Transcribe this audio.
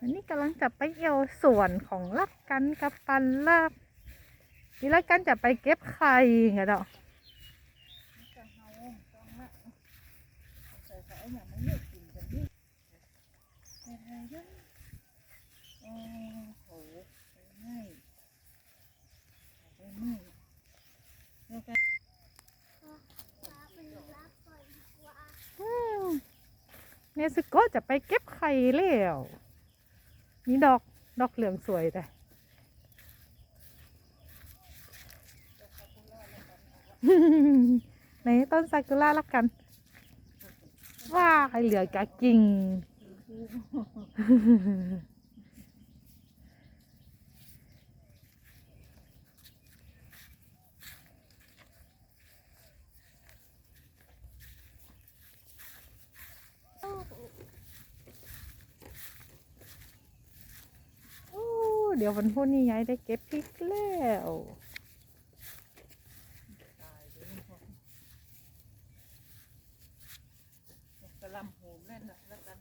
อันนี้กำลังจะไปเอี่ยวสวนของรักกันกับปันลาบนี่รักกันจะไปเก็บไข่ไงดอกจะเฮาต้องละใส่ใส่อย่างมันเลือกกินกันดิใส่ไทยเด้อโอ้โหไปไหม้ไปไหม้แล้วก็อืมเนสโกะจะไปเก็บไข่แล้ว นี่ดอกดอกเหลืองสวยแต่ในต้นซากุระละกัน ว่าไอเหลือกะกิ่ง เดี๋ยววันพุธนี้ยายได้เก็บพริกแล้วกะลำหูแล่นนะแล้วกัน